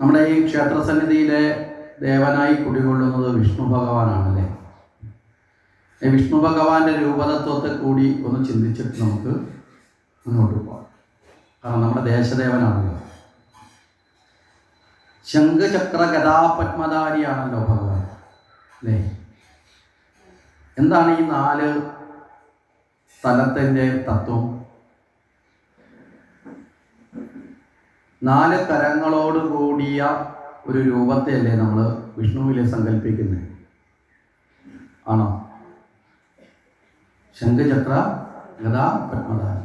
നമ്മുടെ ഈ ക്ഷേത്രസന്നിധിയിലെ ദേവനായി കുടികൊള്ളുന്നത് വിഷ്ണു ഭഗവാനാണല്ലേ? ഈ വിഷ്ണു ഭഗവാന്റെ രൂപതത്വത്തെ കൂടി ഒന്ന് ചിന്തിച്ചിട്ട് നമുക്ക് മുന്നോട്ട് പോകാം കാരണം നമ്മുടെ ദേശദേവനാണല്ലോ. ശംഖചക്ര ഗതാപത്മധാരിയാണല്ലോ ഭഗവാൻ അല്ലേ? എന്താണ് ഈ നാല് സ്ഥലത്തിന്റെ തത്വം? നാല് തരങ്ങളോട് കൂടിയ ഒരു രൂപത്തെയല്ലേ നമ്മൾ വിഷ്ണുവിലെ സങ്കല്പിക്കുന്നത്? ആണോ? ശംഖചക്ര ഗതാ പത്മധാര.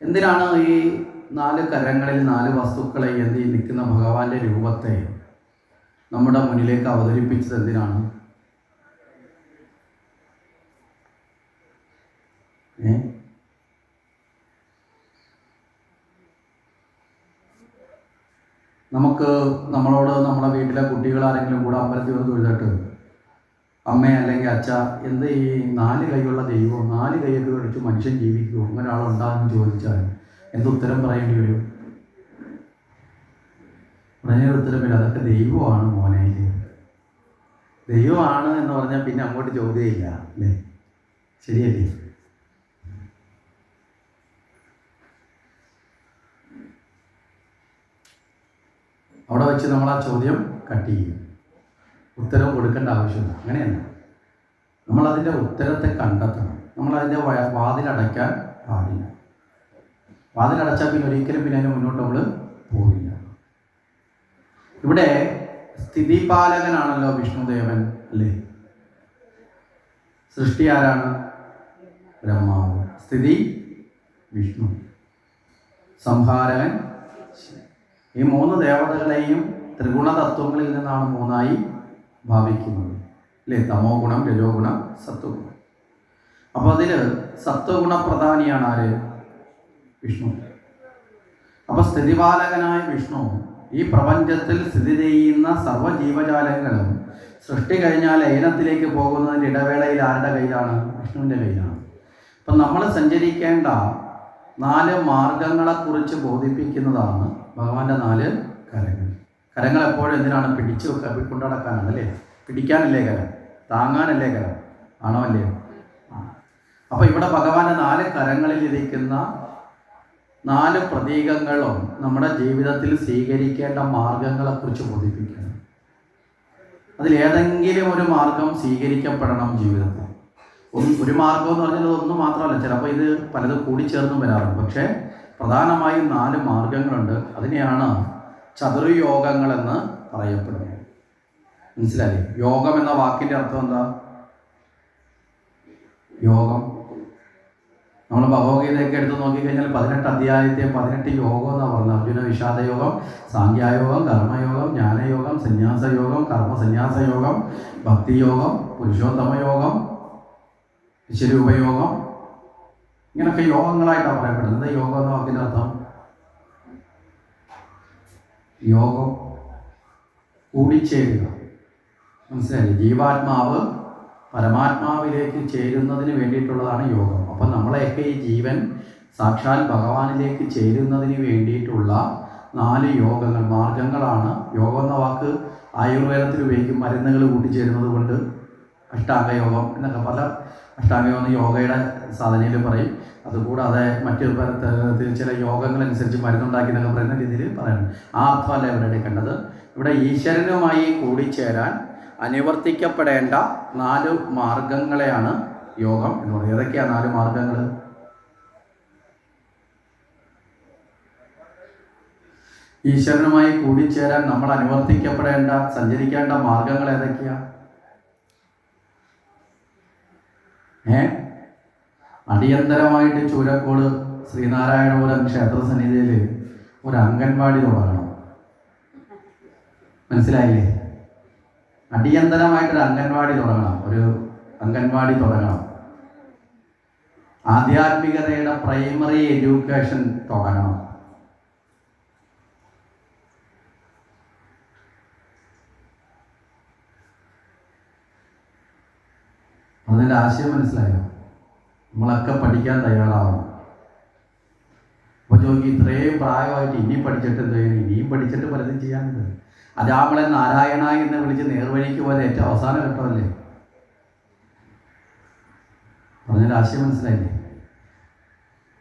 എന്തിനാണ് ഈ നാല് കരങ്ങളിൽ നാല് വസ്തുക്കളെ എന്ത് നിൽക്കുന്ന ഭഗവാന്റെ രൂപത്തെ നമ്മുടെ മുന്നിലേക്ക് അവതരിപ്പിച്ചത് എന്തിനാണ് ഏ നമുക്ക് നമ്മളോട് നമ്മുടെ വീട്ടിലെ കുട്ടികൾ ആരെങ്കിലും കൂടെ അമ്പലത്തിൽ വന്ന് തൊഴുതിട്ട് അമ്മ അല്ലെങ്കിൽ അച്ഛ എന്ത് ഈ നാല് കൈയുള്ള ദൈവം നാല് കൈയൊക്കെ വെടിച്ച് മനുഷ്യൻ ജീവിക്കുമോ അങ്ങനെ ആളുണ്ടാകുമെന്ന് ചോദിച്ചാൽ എന്ത് ഉത്തരം പറയേണ്ടി വരും? ഉടനെ ഉത്തരമില്ല. അതൊക്കെ ദൈവമാണ് മോനെ ദൈവമാണ് എന്ന് പറഞ്ഞാൽ പിന്നെ അങ്ങോട്ട് ചോദ്യമില്ല അല്ലേ? ശരിയല്ലേ? അവിടെ വെച്ച് നമ്മൾ ആ ചോദ്യം കട്ട് ചെയ്യും ഉത്തരം കൊടുക്കേണ്ട ആവശ്യമില്ല. അങ്ങനെയല്ല. നമ്മളതിന്റെ ഉത്തരത്തെ കണ്ടെത്തണം. നമ്മളതിന്റെ വാതിലടയ്ക്കാൻ പാടില്ല. വാതിലടച്ചാൽ പിന്നെ ഒരിക്കലും പിന്നെ അതിന് മുന്നോട്ട് നമ്മൾ പോവില്ല. ഇവിടെ സ്ഥിതിപാലകനാണല്ലോ വിഷ്ണുദേവൻ അല്ലേ? സൃഷ്ടി ആരാണ്? ബ്രഹ്മാവ്. സ്ഥിതി വിഷ്ണു. സംഹാരകൻ. ഈ മൂന്ന് ദേവതകളെയും ത്രിഗുണ തത്വങ്ങളിൽ നിന്നാണ് മൂന്നായി ഭാവിക്കുന്നത്. അല്ലേ തമോ ഗുണം രജോ ഗുണം സത്വഗുണം അപ്പോൾ അതിൽ സത്വഗുണ പ്രധാനിയാണ് ആര്? വിഷ്ണു. അപ്പോൾ സ്ഥിതിപാലകനായ വിഷ്ണു ഈ പ്രപഞ്ചത്തിൽ സ്ഥിതി ചെയ്യുന്ന സർവ ജീവജാലങ്ങളും സൃഷ്ടി കഴിഞ്ഞാൽ ലയനത്തിലേക്ക് പോകുന്നതിന്റെ ഇടവേളയിൽ ആരുടെ കയ്യിലാണ്? വിഷ്ണുവിന്റെ കയ്യിലാണ്. അപ്പം നമ്മൾ സഞ്ചരിക്കേണ്ട നാല് മാർഗങ്ങളെക്കുറിച്ച് ബോധിപ്പിക്കുന്നതാണ് ഭഗവാന്റെ നാല് കരങ്ങൾ. കരങ്ങൾ എപ്പോഴും എന്തിനാണ് പിടിച്ചു വെക്കാൻ കൊണ്ടുനടക്കാനാണ് അല്ലേ? പിടിക്കാനല്ലേ കരം? താങ്ങാനല്ലേ കരം? ആണോ അല്ലേ? ആ. അപ്പോൾ ഇവിടെ ഭഗവാന്റെ നാല് കരങ്ങളിൽ ഇരിക്കുന്ന നാല് പ്രതീകങ്ങളും നമ്മുടെ ജീവിതത്തിൽ സ്വീകരിക്കേണ്ട മാർഗങ്ങളെക്കുറിച്ച് ബോധിപ്പിക്കണം. അതിലേതെങ്കിലും ഒരു മാർഗം സ്വീകരിക്കപ്പെടണം ജീവിതത്തിൽ. ഒരു മാർഗം എന്ന് പറഞ്ഞാൽ ഒന്ന് മാത്രമല്ല. ചിലപ്പോൾ ഇത് പലതും കൂടിച്ചേർന്നും വരാറുണ്ട്. പക്ഷേ പ്രധാനമായും നാല് മാർഗങ്ങളുണ്ട് അതിനെയാണ് ചതുർയോഗങ്ങളെന്ന് പറയപ്പെടുന്നത്. മനസ്സിലായി യോഗം എന്ന വാക്കിന്റെ അർത്ഥം എന്താ? യോഗം. നമ്മൾ ഭഗവത്ഗീതയൊക്കെ എടുത്ത് നോക്കിക്കഴിഞ്ഞാൽ പതിനെട്ട് അധ്യായത്തെ പതിനെട്ട് യോഗം എന്നാണ് പറഞ്ഞത് അർജുന വിഷാദയോഗം സാഖ്യായോഗം കർമ്മയോഗം ജ്ഞാനയോഗം സന്യാസയോഗം കർമ്മ സന്യാസയോഗം ഭക്തിയോഗം പുരുഷോത്തമ യോഗം വിശ്വരൂപയോഗം ഇങ്ങനൊക്കെ യോഗങ്ങളായിട്ടാണ് പറയപ്പെടുന്നത്. യോഗം എന്ന വാക്കിന്റെ അർത്ഥം? യോഗം കൂടിച്ചേരുക. മനസ്സിലായി ജീവാത്മാവ് പരമാത്മാവിലേക്ക് ചേരുന്നതിന് വേണ്ടിയിട്ടുള്ളതാണ് യോഗം. അപ്പം നമ്മളെയൊക്കെ ഈ ജീവൻ സാക്ഷാൽ ഭഗവാനിലേക്ക് ചേരുന്നതിന് വേണ്ടിയിട്ടുള്ള നാല് യോഗങ്ങൾ മാർഗങ്ങളാണ്. യോഗം എന്ന വാക്ക് ആയുർവേദത്തിൽ ഉപയോഗിക്കും. മരുന്നുകൾ കൂട്ടിച്ചേരുന്നത് കൊണ്ട് അഷ്ടാംഗയോഗം എന്നൊക്കെ പല അഷ്ടാംഗയോഗം എന്ന് യോഗയുടെ സാധനയിൽ പറയും. അതുകൂടാതെ മറ്റു പല തരത്തിൽ ചില യോഗങ്ങളനുസരിച്ച് മരുന്നുണ്ടാക്കി എന്നൊക്കെ പറയുന്ന രീതിയിൽ പറയുന്നു ആ അർത്ഥമല്ല ഇവിടെ എടുക്കേണ്ടത് ഇവിടെ ഈശ്വരനുമായി കൂടിച്ചേരാൻ അനുവർത്തിക്കപ്പെടേണ്ട നാല് മാർഗങ്ങളെയാണ് യോഗം എന്ന് പറയുന്നത്. ഏതൊക്കെയാണ് നാല് മാർഗങ്ങൾ ഈശ്വരനുമായി കൂടിച്ചേരാൻ നമ്മൾ അനുവർത്തിക്കപ്പെടേണ്ട സഞ്ചരിക്കേണ്ട മാർഗങ്ങൾ ഏതൊക്കെയാ? ഏ? അടിയന്തരമായിട്ട് ചൂരക്കോട് ശ്രീനാരായണപുരം ക്ഷേത്ര സന്നിധിയിൽ ഒരു അംഗൻവാടി തുടങ്ങണം. മനസ്സിലായില്ലേ? അടിയന്തരമായിട്ടൊരു അംഗൻവാടി തുടങ്ങണം. ഒരു അംഗൻവാടി തുടങ്ങണം. ആധ്യാത്മികതയുടെ പ്രൈമറി എഡ്യൂക്കേഷൻ തുടങ്ങണം. അതിന്റെ ആശയം മനസ്സിലായോ? നമ്മളൊക്കെ പഠിക്കാൻ തയ്യാറാവണം. അപ്പോൾ ചോദിക്കും ഇത്രയും പ്രായമായിട്ട് ഇനിയും പഠിച്ചിട്ട് എന്ത് ചെയ്യും? ഇനിയും പഠിച്ചിട്ട് പലതും ചെയ്യാനുണ്ട്. അത് നമ്മളെ നാരായണ എന്ന് വിളിച്ച് നേർവഴിക്ക് പോയത് ഏറ്റവും അവസാന ഘട്ടമല്ലേ പറഞ്ഞൊരു ആശയം മനസ്സിലായില്ലേ?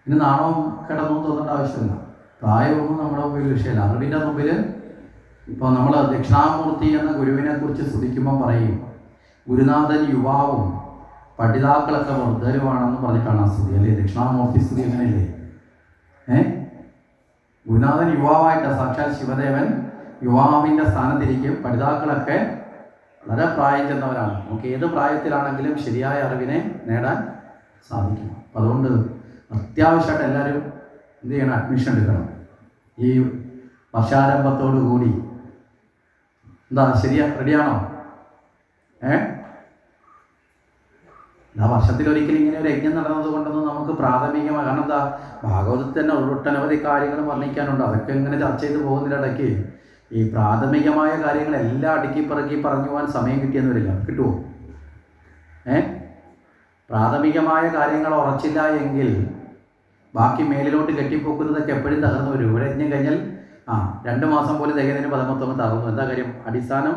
ഇനി നാണവും കിടന്നു തോന്നേണ്ട ആവശ്യമില്ല. പ്രായമൊന്നും നമ്മുടെ മുമ്പിൽ വിഷയമല്ല. അറിവിന്റെ മുമ്പിൽ ഇപ്പോൾ നമ്മൾ ദക്ഷിണാമൂർത്തി എന്ന ഗുരുവിനെ കുറിച്ച് സ്തുതിക്കുമ്പോൾ പറയും. ഗുരുനാഥൻ യുവാവും പഠിതാക്കളൊക്കെ വൃദ്ധരുവാണെന്ന് പറഞ്ഞിട്ടാണ് ആ സ്ഥിതി. അല്ലേ? ദക്ഷിണാമൂർത്തി സ്തുതി അങ്ങനെയല്ലേ? ഏ? ഗുരുനാഥൻ യുവാവായിട്ട് സാക്ഷാൽ ശിവദേവൻ യുവാവിന്റെ സ്ഥാനത്തിരിക്കും. പഠിതാക്കളൊക്കെ വളരെ പ്രായം ചെന്നവരാണ്. നമുക്ക് ഏത് പ്രായത്തിലാണെങ്കിലും ശരിയായ അറിവിനെ നേടാൻ സാധിക്കും. അപ്പം അതുകൊണ്ട് അത്യാവശ്യമായിട്ട് എല്ലാവരും എന്ത് ചെയ്യണം? അഡ്മിഷൻ എടുക്കണം. ഈ വർഷാരംഭത്തോടു കൂടി എന്താ ശരിയാ? റെഡിയാണോ ഏ? ആ വർഷത്തിലൊരിക്കലും ഇങ്ങനെ ഒരു യജ്ഞം നടന്നത് കൊണ്ടൊന്നും നമുക്ക് പ്രാഥമികമായി കാരണം എന്താ? ഭാഗവതത്തിൽ തന്നെ ഒട്ടനവധി കാര്യങ്ങൾ വർണിക്കാനുണ്ട്. അതൊക്കെ ഇങ്ങനെ ചർച്ച ചെയ്ത് പോകുന്നതിനിടയ്ക്ക് ഈ പ്രാഥമികമായ കാര്യങ്ങളെല്ലാം അടുക്കി പറക്കി പറഞ്ഞു പോകാൻ സമയം കിട്ടിയെന്ന് വരില്ല. കിട്ടുമോ ഏ? പ്രാഥമികമായ കാര്യങ്ങൾ ഉറച്ചില്ല എങ്കിൽ ബാക്കി മേലിലോട്ട് കെട്ടിപ്പോക്കുന്നതൊക്കെ എപ്പോഴും തകർന്നു വരും. ഒരു യജ്ഞം കഴിഞ്ഞാൽ ആ രണ്ട് മാസം പോലും തികയുന്നതിന് പതിമൊത്തൊന്ന് തകർന്നു. എന്താ കാര്യം? അടിസ്ഥാനം?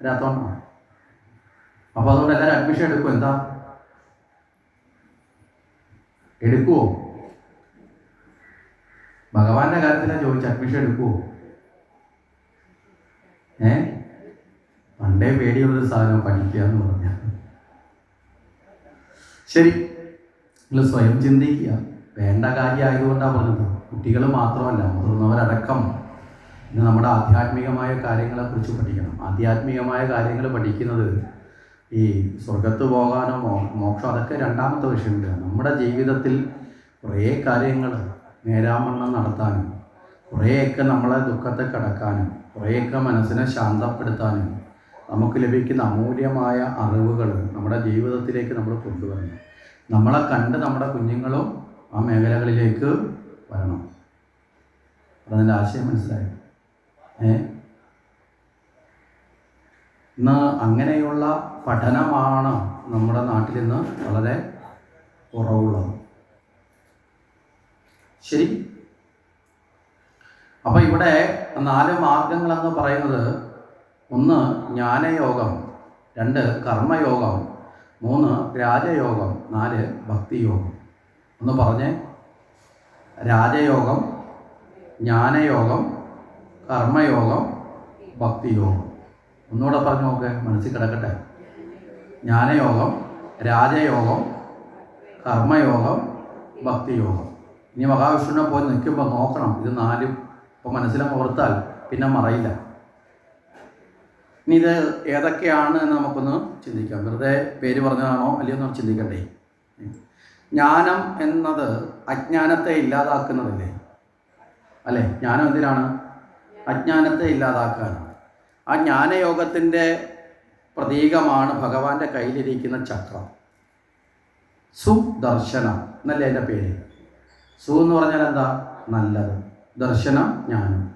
വരാത്തോണ്ടാണ് അപ്പോൾ അതുകൊണ്ട് എല്ലാവരും അഡ്മിഷൻ എടുക്കും എന്താ? എടുക്കുവോ? ഭഗവാന്റെ കാര്യത്തിലാണ് ചോദിച്ച അഡ്മിഷൻ എടുക്കുവോ? ഏ? പണ്ടേ പേടിയുള്ളൊരു സാധനം പഠിക്കുക എന്ന് പറഞ്ഞ. ശരി. നിങ്ങൾ സ്വയം ചിന്തിക്കുക. വേണ്ട കാര്യമായതുകൊണ്ടാണ് പറഞ്ഞത്. കുട്ടികൾ മാത്രമല്ല മുതിർന്നവരടക്കം. ഇന്ന് നമ്മുടെ ആധ്യാത്മികമായ കാര്യങ്ങളെക്കുറിച്ച് പഠിക്കണം. ആധ്യാത്മികമായ കാര്യങ്ങൾ പഠിക്കുന്നത് ഈ സ്വർഗത്ത് പോകാനോ മോക്ഷം അതൊക്കെ രണ്ടാമത്തെ വിഷയമുണ്ട് നമ്മുടെ ജീവിതത്തിൽ കുറേ കാര്യങ്ങൾ നേരാമണ്ണം നടത്താനും കുറേയൊക്കെ നമ്മളെ ദുഃഖത്തെ കടക്കാനും കുറേയൊക്കെ മനസ്സിനെ ശാന്തപ്പെടുത്താനും നമുക്ക് ലഭിക്കുന്ന അമൂല്യമായ അറിവുകൾ നമ്മുടെ ജീവിതത്തിലേക്ക് നമ്മൾ കൊണ്ടുവരണം. നമ്മളെ കണ്ട് നമ്മുടെ കുഞ്ഞുങ്ങളും ആ മേഖലകളിലേക്ക് വരണം. അതിന്റെ ആശയം മനസ്സിലായി? ഏ? ഇന്ന് അങ്ങനെയുള്ള പഠനമാണ് നമ്മുടെ നാട്ടിൽ ഇന്ന് വളരെ കുറവുള്ളത്. ശരി? അപ്പോൾ ഇവിടെ നാല് മാർഗങ്ങളെന്ന് പറയുന്നത് ഒന്ന് ജ്ഞാനയോഗം രണ്ട് കർമ്മയോഗം മൂന്ന് രാജയോഗം നാല് ഭക്തിയോഗം. ഒന്ന് പറഞ്ഞേ. രാജയോഗം ജ്ഞാനയോഗം കർമ്മയോഗം ഭക്തിയോഗം. ഒന്നുകൂടെ പറഞ്ഞു നോക്ക് മനസ്സിൽ കിടക്കട്ടെ. ജ്ഞാനയോഗം രാജയോഗം കർമ്മയോഗം ഭക്തിയോഗം. ഇനി മഹാവിഷ്ണുവിനെ പോയി നിൽക്കുമ്പോൾ നോക്കണം. ഇത് നാലും ഇപ്പോൾ മനസ്സിലും ഓർത്താൽ പിന്നെ മറയില്ല. ഇനി ഇത് ഏതൊക്കെയാണ് എന്ന് നമുക്കൊന്ന് ചിന്തിക്കാം. വെറുതെ പേര് പറഞ്ഞതാണോ? അല്ലയോ എന്ന് ചിന്തിക്കണ്ടേ? ജ്ഞാനം എന്നത് അജ്ഞാനത്തെ ഇല്ലാതാക്കുന്നതല്ലേ? അല്ലേ? ജ്ഞാനം എന്തിനാണ് അജ്ഞാനത്തെ ഇല്ലാതാക്കാനാണ്. ആ ജ്ഞാനയോഗത്തിന്റെ പ്രതീകമാണ് ഭഗവാന്റെ കയ്യിലിരിക്കുന്ന ചക്രം. സുദർശനം എന്നല്ലേ എന്റെ പേര്? സു എന്ന് പറഞ്ഞാൽ എന്താ? നല്ലത്. ദർശനം ജ്ഞാനം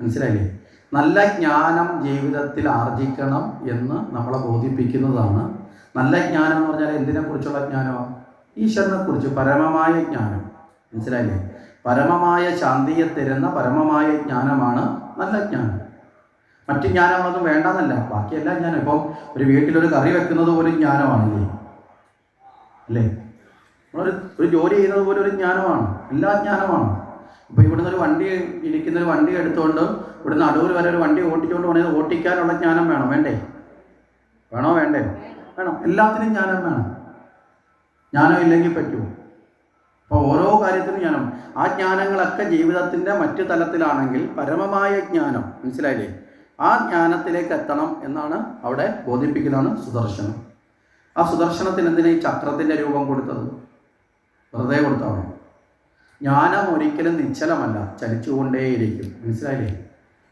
മനസ്സിലായില്ലേ? നല്ല ജ്ഞാനം ജീവിതത്തിൽ ആർജിക്കണം എന്ന് നമ്മളെ ബോധിപ്പിക്കുന്നതാണ്. നല്ല ജ്ഞാനം എന്ന് പറഞ്ഞാൽ എന്തിനെക്കുറിച്ചുള്ള ജ്ഞാനമാണ് ഈശ്വരനെ കുറിച്ച് പരമമായ ജ്ഞാനം. മനസ്സിലായില്ലേ? പരമമായ ശാന്തിയെ തരുന്ന പരമമായ ജ്ഞാനമാണ് നല്ല ജ്ഞാനം. മറ്റു ജ്ഞാനങ്ങളൊന്നും വേണ്ടെന്നല്ല. ബാക്കിയെല്ലാം ഞാൻ ഇപ്പം ഒരു വീട്ടിലൊരു കറി വെക്കുന്നത് പോലും ജ്ഞാനമാണല്ലേ? അല്ലേ? നമ്മളൊരു ഒരു ജോലി ചെയ്യുന്നത് പോലെ ഒരു ജ്ഞാനമാണ്. എല്ലാ ജ്ഞാനമാണ്. ഇപ്പം ഇവിടുന്ന് ഒരു വണ്ടി ഇരിക്കുന്ന ഒരു വണ്ടി എടുത്തുകൊണ്ട് ഇവിടുന്ന് അടൂർ വരെ ഒരു വണ്ടി ഓട്ടിച്ചുകൊണ്ട് പോകണത് ഓട്ടിക്കാനുള്ള ജ്ഞാനം വേണം. വേണ്ടേ? വേണോ? വേണ്ടേ? വേണം. എല്ലാത്തിനും ജ്ഞാനം വേണം. ജ്ഞാനം ഇല്ലെങ്കിൽ പറ്റുമോ അപ്പോൾ ഓരോ കാര്യത്തിനും ജ്ഞാനം. ആ ജ്ഞാനങ്ങളൊക്കെ ജീവിതത്തിന്റെ മറ്റു തലത്തിലാണെങ്കിൽ പരമമായ ജ്ഞാനം. മനസ്സിലായില്ലേ? ആ ജ്ഞാനത്തിലേക്ക് എത്തണം എന്നാണ് അവിടെ ബോധിപ്പിക്കുന്നതാണ് സുദർശനം. ആ സുദർശനത്തിന് എന്തിനാ ഈ ചക്രത്തിന്റെ രൂപം കൊടുത്തത്? വെറുതെ കൊടുത്താണ്? ജ്ഞാനം ഒരിക്കലും നിശ്ചലമല്ല. ചലിച്ചുകൊണ്ടേയിരിക്കും. മനസ്സിലായില്ലേ?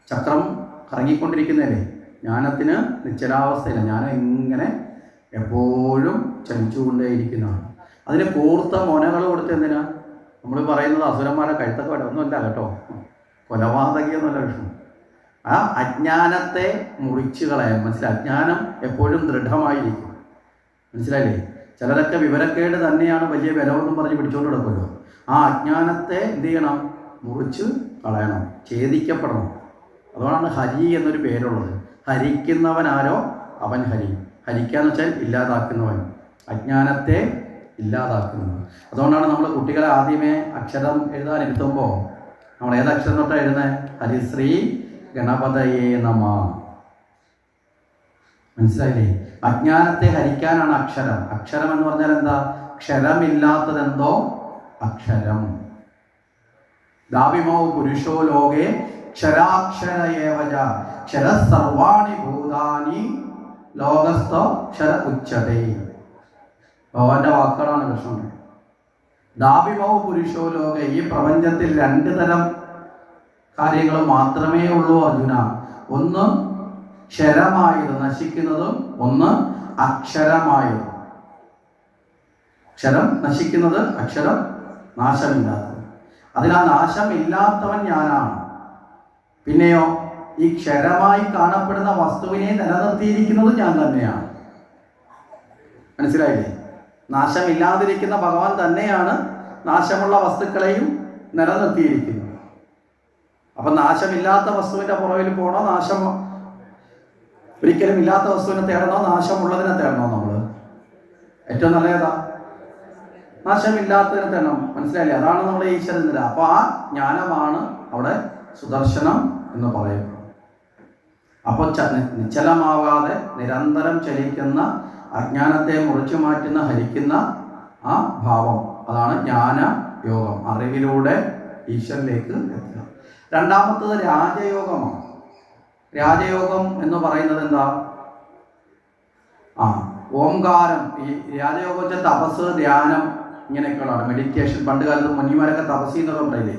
ചക്രം കറങ്ങിക്കൊണ്ടിരിക്കുന്നതല്ലേ? ജ്ഞാനത്തിന് നിശ്ചലാവസ്ഥയില്ല. ജ്ഞാനം ഇങ്ങനെ എപ്പോഴും ചലിച്ചുകൊണ്ടേയിരിക്കുന്നതാണ്. അതിന് കൂർത്ത മൊനകൾ കൊടുത്ത് എന്തിനാ? നമ്മൾ പറയുന്നത് അസുരന്മാരെ കഴുത്തൊക്കെ വേണ്ട ഒന്നുമല്ല കേട്ടോ. കൊലപാതകിയെന്നല്ല വിഷ്ണു. ആ അജ്ഞാനത്തെ മുറിച്ച് കളയാൻ മനസ്സിലായി അജ്ഞാനം എപ്പോഴും ദൃഢമായിരിക്കും. മനസ്സിലായില്ലേ? ചിലരൊക്കെ വിവരക്കേട് തന്നെയാണ് വലിയ ബലമെന്നും പറഞ്ഞ് പിടിച്ചുകൊണ്ട് കിടക്കുമല്ലോ ആ അജ്ഞാനത്തെ എന്ത് ചെയ്യണം? മുറിച്ച് കളയണം ഛേദിക്കപ്പെടണം. അതുകൊണ്ടാണ് ഹരി എന്നൊരു പേരുള്ളത്. ഹരിക്കുന്നവനാരോ അവൻ ഹരി. ഹരിക്കാന്ന് വെച്ചാൽ ഇല്ലാതാക്കുന്നവൻ. അജ്ഞാനത്തെ ഇല്ലാതാക്കുന്നത് അതുകൊണ്ടാണ് നമ്മൾ കുട്ടികളെ ആദ്യമേ അക്ഷരം എഴുതാൻ ഇരുത്തുമ്പോൾ നമ്മൾ ഏത് അക്ഷരം തൊട്ടാണ് എഴുതുന്നത് ഹരിശ്രീ ഗണപതയേ നമ. മനസ്സിലായില്ലേ? അജ്ഞാനത്തെ ഹരിക്കാനാണ് അക്ഷരം. അക്ഷരം എന്ന് പറഞ്ഞാൽ എന്താ? ക്ഷരമില്ലാത്തതെന്തോ? അക്ഷരം. ദാവിമോ പുരുഷോ ലോകേ ക്ഷരാക്ഷരയേവജ ക്ഷര സർവാണി ഭൂതാനി ലോകസ്ഥോ ക്ഷര ഉച്ചതേ. ഭഗവാന്റെ വാക്കുകളാണ് കൃഷ്ണൻ ദാവിമോ പുരുഷോ ലോകെ. ഈ പ്രപഞ്ചത്തിൽ രണ്ട് തരം കാര്യങ്ങൾ മാത്രമേ ഉള്ളൂ അർജുന. ഒന്ന് ക്ഷരമായത് നശിക്കുന്നതും ഒന്ന് അക്ഷരമായത്. അക്ഷരം നശിക്കുന്നത് അക്ഷരം നാശമില്ലാത്തത്. അതിനാ നാശം ഇല്ലാത്തവൻ ഞാനാണ്. പിന്നെയോ ഈ ക്ഷരമായി കാണപ്പെടുന്ന വസ്തുവിനെ നിലനിർത്തിയിരിക്കുന്നത് ഞാൻ തന്നെയാണ്. മനസ്സിലായില്ലേ? നാശമില്ലാതിരിക്കുന്ന ഭഗവാൻ തന്നെയാണ് നാശമുള്ള വസ്തുക്കളെയും നിലനിർത്തിയിരിക്കുന്നത്. അപ്പൊ നാശമില്ലാത്ത വസ്തുവിന്റെ പുറകിൽ പോകണോ നാശം ഒരിക്കലും ഇല്ലാത്ത വസ്തുവിനെ തേടണോ? നാശമുള്ളതിനെ തേടണോ നമ്മൾ ഏറ്റവും നല്ല ഏതാ നാശമില്ലാത്തതിനെ തേടണം. മനസ്സിലായില്ലേ? അതാണ് നമ്മുടെ ഈശ്വരൻ നില. അപ്പൊ ആ ജ്ഞാനമാണ് അവിടെ സുദർശനം എന്ന് പറയുന്നത്. അപ്പോൾ ച നിശ്ചലമാവാതെ നിരന്തരം ചലിക്കുന്ന അജ്ഞാനത്തെ മുറിച്ചു മാറ്റുന്ന ഹരിക്കുന്ന ആ ഭാവം. അതാണ് ജ്ഞാന യോഗം അറിവിലൂടെ ഈശ്വരനിലേക്ക് എത്തുക. രണ്ടാമത്തത് രാജയോഗമാണ്. രാജയോഗം എന്ന് പറയുന്നത് എന്താ? ആ ഓംകാരം. ഈ രാജയോഗം വെച്ചാൽ തപസ് ധ്യാനം ഇങ്ങനെയൊക്കെയുള്ളതാണ്. മെഡിറ്റേഷൻ പണ്ട് കാലത്ത് മുന്നിമാരൊക്കെ തപസ് എന്നൊക്കെ പറയില്ലേ?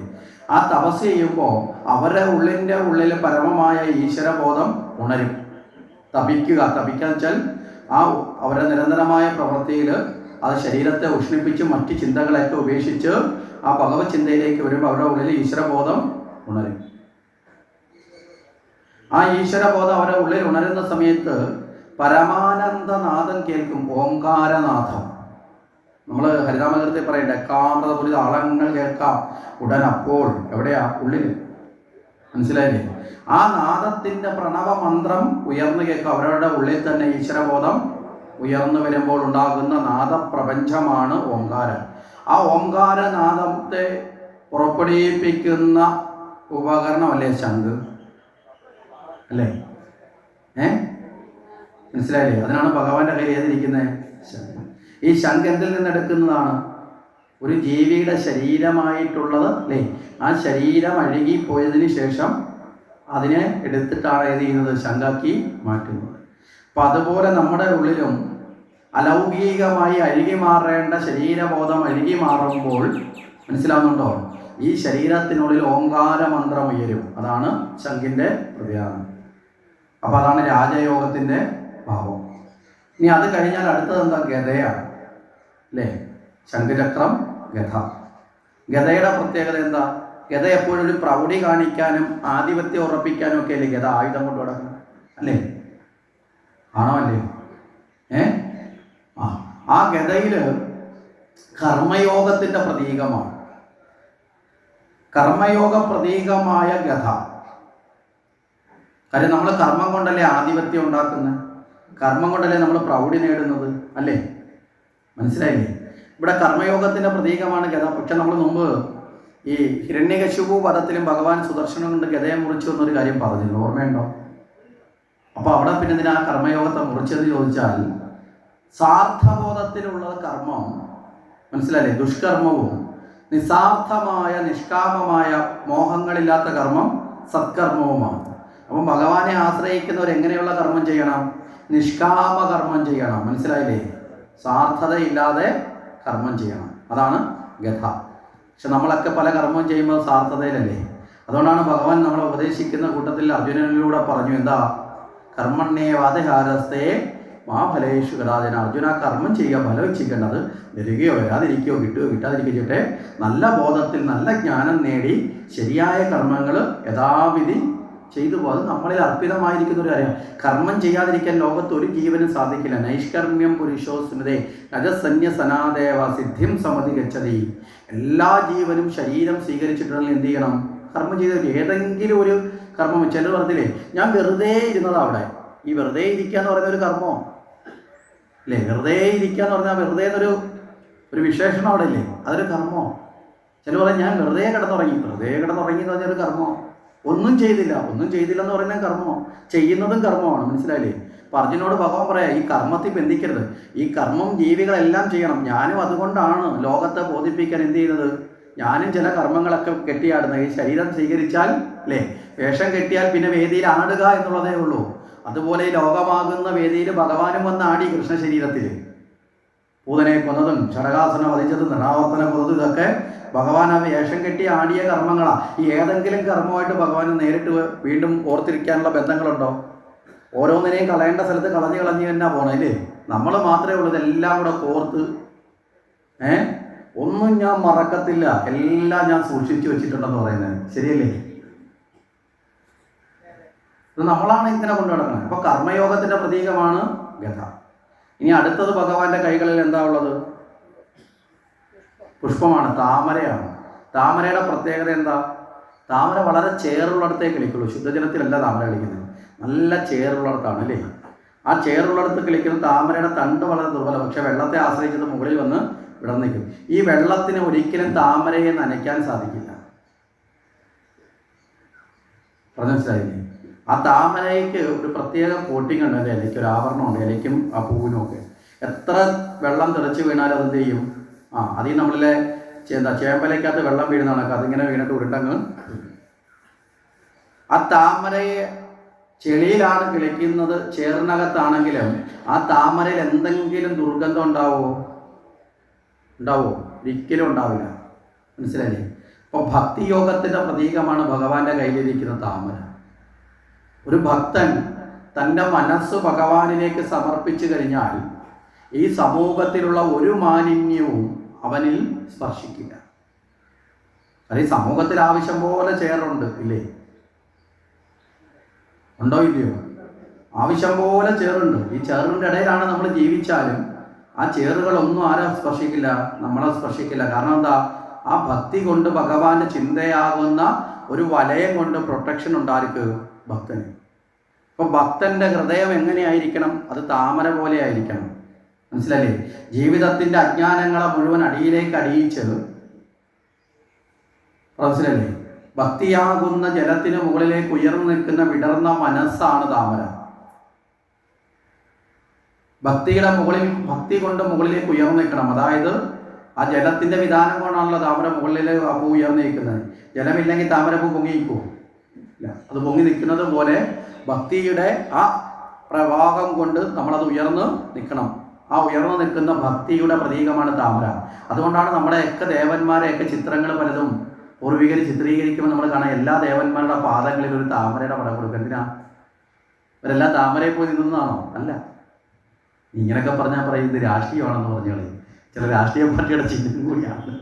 ആ തപസ് ചെയ്യുമ്പോൾ അവരുടെ ഉള്ളിന്റെ ഉള്ളിൽ പരമമായ ഈശ്വരബോധം ഉണരും. തപിക്കുക. തപിക്കുക വെച്ചാൽ ആ അവരുടെ നിരന്തരമായ പ്രവൃത്തിയിൽ അത് ശരീരത്തെ ഉഷ്ണിപ്പിച്ച് മറ്റ് ചിന്തകളെയൊക്കെ ഉപേക്ഷിച്ച് ആ ഭഗവത് ചിന്തയിലേക്ക് വരുമ്പോൾ അവരുടെ ഉള്ളിൽ ഈശ്വരബോധം ഉണരും. ആ ഈശ്വരബോധം അവരെ ഉള്ളിൽ ഉണരുന്ന സമയത്ത് പരമാനന്ദനാഥം കേൾക്കും ഓംകാരനാഥം നമ്മൾ ഹരിതാമകൃതി പറയണ്ടേ കാമ്രത പുരിത അളങ്ങൾ കേൾക്കാം ഉടൻ അപ്പോൾ എവിടെയാ? ഉള്ളിൽ. മനസ്സിലായില്ലേ? ആ നാദത്തിന്റെ പ്രണവ മന്ത്രം ഉയർന്നു കേൾക്കും അവരുടെ ഉള്ളിൽ തന്നെ ഈശ്വരബോധം ഉയർന്നു വരുമ്പോൾ ഉണ്ടാകുന്ന നാദപ്രപഞ്ചമാണ് ഓംകാരം. ആ ഓംകാരനാദത്തെ പുറപ്പെടുവിപ്പിക്കുന്ന ഉപകരണമല്ലേ ശംഖ് അല്ലേ? ഏ? മനസ്സിലായില്ലേ? അതിനാണ് ഭഗവാന്റെ കയ്യിൽ ഏതിരിക്കുന്നത് ഈ ശംഖ് എന്തിൽ നിന്ന് എടുക്കുന്നതാണ്? ഒരു ജീവിയുടെ ശരീരമായിട്ടുള്ളത് അല്ലേ? ആ ശരീരം അഴുകിപ്പോയതിന് ശേഷം അതിനെ എടുത്തിട്ടാണ് ഏത് ചെയ്യുന്നത്? ശങ്കാക്കി മാറ്റുന്നത്. അപ്പം അതുപോലെ നമ്മുടെ ഉള്ളിലും അലൗകികമായി അഴുകി മാറേണ്ട ശരീരബോധം അഴുകി മാറുമ്പോൾ മനസ്സിലാവുന്നുണ്ടോ? ഈ ശരീരത്തിനുള്ളിൽ ഓങ്കാര മന്ത്രം ഉയരും അതാണ് ശംഖിന്റെ പ്രത്യാനം. അപ്പോൾ അതാണ് രാജയോഗത്തിന്റെ ഭാവം. ഇനി അത് കഴിഞ്ഞാൽ അടുത്തത് എന്താ? ഗതയാണ് അല്ലേ? ശംഖുചക്രം ഗത ഗതയുടെ പ്രത്യേകത എന്താ? ഗത എപ്പോഴും ഒരു പ്രൗഢി കാണിക്കാനും ആധിപത്യം ഉറപ്പിക്കാനും ഒക്കെ അല്ലേ ഗത ആയുധം കൊണ്ട് കിടക്കുന്നത് അല്ലേ? ആണോ അല്ലേ? ഏ? ആ. ആ ഗതയിൽ കർമ്മയോഗത്തിന്റെ പ്രതീകമാണ്. കർമ്മയോഗ പ്രതീകമായ ഗഥ. കാര്യം നമ്മൾ കർമ്മം കൊണ്ടല്ലേ ആധിപത്യം ഉണ്ടാക്കുന്നത് കർമ്മം കൊണ്ടല്ലേ നമ്മൾ പ്രൗഢി നേടുന്നത്? അല്ലേ? മനസ്സിലായില്ലേ? ഇവിടെ കർമ്മയോഗത്തിന്റെ പ്രതീകമാണ് ഗത പക്ഷെ നമ്മൾ മുമ്പ് ഈ ഹിരണ്യകശുപു പദത്തിലും ഭഗവാൻ സുദർശനം കൊണ്ട് ഗതയെ മുറിച്ചു എന്നൊരു കാര്യം പറഞ്ഞില്ല ഓർമ്മയുണ്ടോ? അപ്പോൾ അവിടെ പിന്നെ എന്തിനാ കർമ്മയോഗത്തെ മുറിച്ചെന്ന് ചോദിച്ചാൽ സാർത്ഥബോധത്തിലുള്ള കർമ്മം മനസ്സിലായില്ലേ? ദുഷ്കർമ്മവും നിസ്സാർത്ഥമായ നിഷ്കാമമായ മോഹങ്ങളില്ലാത്ത കർമ്മം സത്കർമ്മവുമാണ്. അപ്പം ഭഗവാനെ ആശ്രയിക്കുന്നവർ എങ്ങനെയുള്ള കർമ്മം ചെയ്യണം? നിഷ്കാമ കർമ്മം ചെയ്യണം. മനസ്സിലായില്ലേ? സാർത്ഥതയില്ലാതെ കർമ്മം ചെയ്യണം. അതാണ് ഗഥ. പക്ഷെ നമ്മളൊക്കെ പല കർമ്മം ചെയ്യുമ്പോൾ സാർത്ഥതയിലല്ലേ? അതുകൊണ്ടാണ് ഭഗവാൻ നമ്മളെ ഉപദേശിക്കുന്ന കൂട്ടത്തിൽ അർജുനനിലൂടെ പറഞ്ഞു എന്താ? കർമ്മണ്യേ വാദഹാരസ്തേ മാ ഫലേഷു അർജുന കർമ്മം ചെയ്യുക ഫലം ഇച്ഛിക്കേണ്ടത് വരികയോ വരാതിരിക്കുകയോ കിട്ടുകയോ കിട്ടാതിരിക്കുകയോ ചെയ്യട്ടെ. നല്ല ബോധത്തിൽ നല്ല ജ്ഞാനം നേടി ശരിയായ കർമ്മങ്ങൾ യഥാവിധി ചെയ്തു പോകുന്നത് നമ്മളിൽ അർപ്പിതമായിരിക്കുന്ന ഒരു കാര്യം കർമ്മം ചെയ്യാതിരിക്കാൻ ലോകത്ത് ഒരു ജീവനും സാധിക്കില്ല. നൈഷ്കർമ്മ്യം പുരുഷോ സ്മൃതേ രജസന്യ സനാദേവ സിദ്ധിം സമതി ഗച്ഛതി. എല്ലാ ജീവനും ശരീരം സ്വീകരിച്ചിട്ടുണ്ടെങ്കിൽ എന്ത് ചെയ്യണം? കർമ്മം ചെയ്ത ഏതെങ്കിലും ഒരു കർമ്മം. ചിലർ പറഞ്ഞില്ലേ ഞാൻ വെറുതെ ഇരുന്നതാ അവിടെ. ഈ വെറുതെ ഇരിക്കുക എന്ന് പറയുന്ന ഒരു കർമ്മമോ അല്ലേ? വെറുതെ ഇരിക്കുക എന്ന് പറഞ്ഞാൽ വെറുതെ എന്നൊരു ഒരു വിശേഷണം അവിടെ ഇല്ലേ അതൊരു കർമ്മമോ ചില പറയാം ഞാൻ വെറുതെ കിടന്നുറങ്ങി. വെറുതെ കിടന്നുറങ്ങി എന്ന് പറഞ്ഞൊരു കർമ്മമോ ഒന്നും ചെയ്തില്ല. ഒന്നും ചെയ്തില്ല എന്ന് പറയുന്നത് കർമ്മമോ ചെയ്യുന്നതും കർമ്മമാണ്. മനസ്സിലായില്ലേ? അപ്പം അർജുനോട് ഭഗവാൻ പറയാം ഈ കർമ്മത്തിൽ ബന്ധിക്കരുത്. ഈ കർമ്മം ജീവികളെല്ലാം ചെയ്യണം. ഞാനും അതുകൊണ്ടാണ് ലോകത്തെ ബോധിപ്പിക്കാൻ എന്ത് ചെയ്യുന്നത് ഞാനും ചില കർമ്മങ്ങളൊക്കെ കെട്ടിയാടുന്നത്. ഈ ശരീരം സ്വീകരിച്ചാൽ അല്ലേ? വേഷം കെട്ടിയാൽ പിന്നെ വേദിയിൽ ആടുക എന്നുള്ളതേ ഉള്ളൂ. അതുപോലെ ലോകമാകുന്ന വേദിയിൽ ഭഗവാനും വന്ന് ആടി കൃഷ്ണ ശരീരത്തിൽ പൂതനെ കൊന്നതും ഷടകാസന വധിച്ചതും നിറാവർത്തനം കൊന്നതും ഇതൊക്കെ ഭഗവാൻ ആ വേഷം കെട്ടി ആടിയ കർമ്മങ്ങളാണ് ഈ ഏതെങ്കിലും കർമ്മമായിട്ട് ഭഗവാൻ നേരിട്ട് വീണ്ടും ഓർത്തിരിക്കാനുള്ള ബന്ധങ്ങളുണ്ടോ? ഓരോന്നിനെയും കളയേണ്ട സ്ഥലത്ത് കളഞ്ഞു കളഞ്ഞു തന്നെ പോകണം അല്ലേ? നമ്മൾ മാത്രമേ ഉള്ളൂ ഇതെല്ലാം കൂടെ കോർത്ത്. ഏ? ഒന്നും ഞാൻ മറക്കത്തില്ല. എല്ലാം ഞാൻ സൂക്ഷിച്ചു വെച്ചിട്ടുണ്ടെന്ന് പറയുന്നത്. ശരിയല്ലേ? നമ്മളാണ് ഇങ്ങനെ കൊണ്ടു നടക്കുന്നത്. അപ്പൊ കർമ്മയോഗത്തിന്റെ പ്രതീകമാണ് ഗത ഇനി അടുത്തത് ഭഗവാന്റെ കൈകളിൽ എന്താ ഉള്ളത്? പുഷ്പമാണ് താമരയാണ്. താമരയുടെ പ്രത്യേകത എന്താ? താമര വളരെ ചേറുള്ളിടത്തേ കളിക്കുള്ളൂ. ശുദ്ധജലത്തിലല്ല താമര കളിക്കുന്നത്. നല്ല ചേറുള്ളിടത്താണ് അല്ലേ? ആ ചേറുള്ളിടത്ത് കളിക്കുന്ന താമരയുടെ തണ്ട് വളരെ ദുർബലം പക്ഷെ വെള്ളത്തെ ആശ്രയിച്ചത് മുകളിൽ വന്ന് വിടർന്നിക്കും ഈ വെള്ളത്തിന് ഒരിക്കലും താമരയെ നനയ്ക്കാൻ സാധിക്കില്ല. മനസ്സിലായില്ലേ? ആ താമരയ്ക്ക് ഒരു പ്രത്യേക കോട്ടിംഗ് ഉണ്ട് അതിന്റെ ഇലയ്ക്ക് ഒരു ആവരണമുണ്ട് ഇലയ്ക്കും ആ പൂവിനും ഒക്കെ. എത്ര വെള്ളം തെറിച്ച് വീണാലും അതെന്ത് ചെയ്യും? ആ അതിൽ നമ്മളിലെ എന്താ ചേമ്പലയ്ക്കകത്ത് വെള്ളം വീഴുന്ന കണക്ക് അതിങ്ങനെ വീണിട്ട് ഉരുണ്ടങ്ങ് ആ താമരയെ ചെളിയിലാണ് കിളിക്കുന്നത് ചേറിനകത്താണെങ്കിലും ആ താമരയിൽ എന്തെങ്കിലും ദുർഗന്ധം ഉണ്ടാവുമോ ഉണ്ടാവുമോ ഒരിക്കലും ഉണ്ടാവില്ല. മനസ്സിലായില്ലേ? അപ്പോൾ ഭക്തിയോഗത്തിന്റെ പ്രതീകമാണ് ഭഗവാന്റെ കയ്യിലിരിക്കുന്ന താമര. ഒരു ഭക്തൻ തന്റെ മനസ്സ് ഭഗവാനിലേക്ക് സമർപ്പിച്ചു കഴിഞ്ഞാൽ ഈ സമൂഹത്തിലുള്ള ഒരു മാലിന്യവും അവനിൽ സ്പർശിക്കില്ല. ഈ സമൂഹത്തിൽ ആവശ്യം പോലെ ചേറുണ്ട് ഇല്ലേ? ഉണ്ടോ ഇല്ലയോ? ആവശ്യം പോലെ ചേറുണ്ട്. ഈ ചേറിന്റെ ഇടയിലാണ് നമ്മൾ ജീവിച്ചാലും ആ ചേറുകളൊന്നും ആരെ സ്പർശിക്കില്ല നമ്മളെ സ്പർശിക്കില്ല. കാരണം എന്താ? ആ ഭക്തി കൊണ്ട് ഭഗവാന്റെ ചിന്തയാകുന്ന ഒരു വലയം കൊണ്ട് പ്രൊട്ടക്ഷൻ ഉണ്ടായിരിക്കും ഭക്തന്. അപ്പൊ ഭക്തന്റെ ഹൃദയം എങ്ങനെയായിരിക്കണം? അത് താമര പോലെ ആയിരിക്കണം. മനസ്സിലല്ലേ? ജീവിതത്തിന്റെ അജ്ഞാനങ്ങളെ മുഴുവൻ അടിയിലേക്ക് അടിയിച്ച് മനസ്സിലല്ലേ? ഭക്തിയാകുന്ന ജലത്തിന് മുകളിലേക്ക് ഉയർന്നു നിൽക്കുന്ന വിടർന്ന മനസ്സാണ് താമര. ഭക്തിയുടെ മുകളിൽ ഭക്തി കൊണ്ട് മുകളിലേക്ക് ഉയർന്നു നിൽക്കണം. അതായത് ആ ജലത്തിന്റെ വിധാനം കൊണ്ടാണല്ലോ താമര മുകളിലേക്ക് പൂ ഉയർന്നു നിൽക്കുന്നത്. ജലമില്ലെങ്കിൽ താമര പൂ പൊങ്ങി നിൽക്കുമോ ഇല്ല അത് പൊങ്ങി നിൽക്കുന്നത് പോലെ ഭക്തിയുടെ ആ പ്രവാഹം കൊണ്ട് നമ്മളത് ഉയർന്ന് നിൽക്കണം. ആ ഉയർന്നു നിൽക്കുന്ന ഭക്തിയുടെ പ്രതീകമാണ് താമര. അതുകൊണ്ടാണ് നമ്മുടെയൊക്കെ ദേവന്മാരെയൊക്കെ ചിത്രങ്ങൾ പലതും പൂർവികർ ചിത്രീകരിക്കുമ്പോൾ നമ്മൾ കാണാം എല്ലാ ദേവന്മാരുടെ പാദങ്ങളിൽ ഒരു താമരയുടെ പടം കൊടുക്കുക. എന്തിനാ? ഇവരെല്ലാം താമരയെ പോയി നിന്നതാണോ? അല്ല. ഇങ്ങനെയൊക്കെ പറഞ്ഞാൽ പറയും ഇത് രാഷ്ട്രീയമാണെന്ന് പറഞ്ഞാൽ ചില രാഷ്ട്രീയ പാർട്ടിയുടെ ചിഹ്നം കൂടിയാണ്.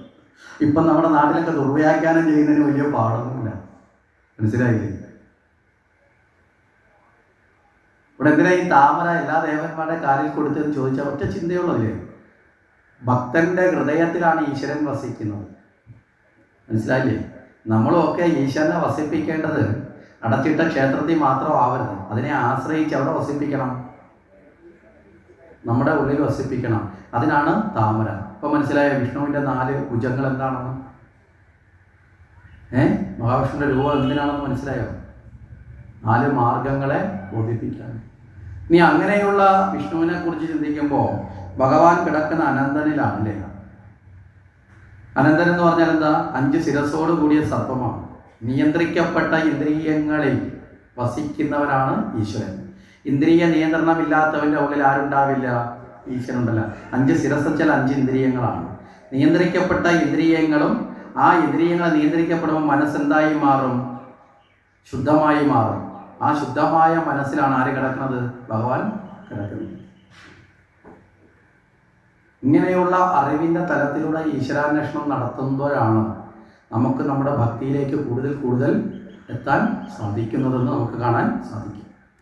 ഇപ്പം നമ്മുടെ നാട്ടിലൊക്കെ ദുർവ്യാഖ്യാനം ചെയ്യുന്നതിന് വലിയ പാടൊന്നുമില്ല. മനസ്സിലായില്ലേ ഇവിടെ എന്തിനാ ഈ താമര എല്ലാ ദേവന്മാരുടെ കാലിൽ കൊടുത്തെന്ന് ചോദിച്ച ഒറ്റ ചിന്തയുള്ളതില്ലേ? ഭക്തന്റെ ഹൃദയത്തിലാണ് ഈശ്വരൻ വസിക്കുന്നത്. മനസ്സിലായില്ലേ? നമ്മളൊക്കെ ഈശ്വരനെ വസിപ്പിക്കേണ്ടത് അടച്ചിട്ട ക്ഷേത്രത്തിൽ മാത്രം ആവരുത്. അതിനെ ആശ്രയിച്ച് അവിടെ വസിപ്പിക്കണം. നമ്മുടെ ഉള്ളിൽ വസിപ്പിക്കണം. അതിനാണ് താമര. ഇപ്പൊ മനസ്സിലായ? വിഷ്ണുവിന്റെ നാല് ഭുജങ്ങൾ എന്താണെന്ന്? ഏ? മഹാവിഷ്ണുവിന്റെ രൂപം എന്തിനാണെന്ന് മനസ്സിലായോ? നാല് മാർഗങ്ങളെ ബോധിപ്പിക്കാൻ ഇനി അങ്ങനെയുള്ള വിഷ്ണുവിനെ കുറിച്ച് ചിന്തിക്കുമ്പോൾ ഭഗവാൻ കിടക്കുന്ന അനന്തനിലാണ് അല്ലേ അനന്തൻ എന്ന് പറഞ്ഞാൽ എന്താ? അഞ്ച് ശിരസോട് കൂടിയ സത്വമാണ് നിയന്ത്രിക്കപ്പെട്ട ഇന്ദ്രിയങ്ങളിൽ വസിക്കുന്നവനാണ് ഈശ്വരൻ. ഇന്ദ്രിയ നിയന്ത്രണമില്ലാത്തവന്റെ ഉള്ളിൽ ആരുണ്ടാവില്ല? ഈശ്വരൻ ഉണ്ടല്ല. അഞ്ച് ശിരസ് വെച്ചാൽ അഞ്ച് ഇന്ദ്രിയങ്ങളാണ്. നിയന്ത്രിക്കപ്പെട്ട ഇന്ദ്രിയങ്ങളും ആ ഇന്ദ്രിയങ്ങളെ നിയന്ത്രിക്കപ്പെടുമ്പോൾ മനസ്സെന്തായി മാറും? ശുദ്ധമായി മാറും. ആ ശുദ്ധമായ മനസ്സിലാണ് ആര് കിടക്കുന്നത്? ഭഗവാൻ കിടക്കുന്നത്. ഇങ്ങനെയുള്ള അറിവിന്റെ തലത്തിലൂടെ ഈശ്വരാന്വേഷണം നടത്തുമ്പോഴാണ് നമുക്ക് നമ്മുടെ ഭക്തിയിലേക്ക് കൂടുതൽ കൂടുതൽ എത്താൻ സാധിക്കുന്നതെന്ന് നമുക്ക് കാണാൻ സാധിക്കും.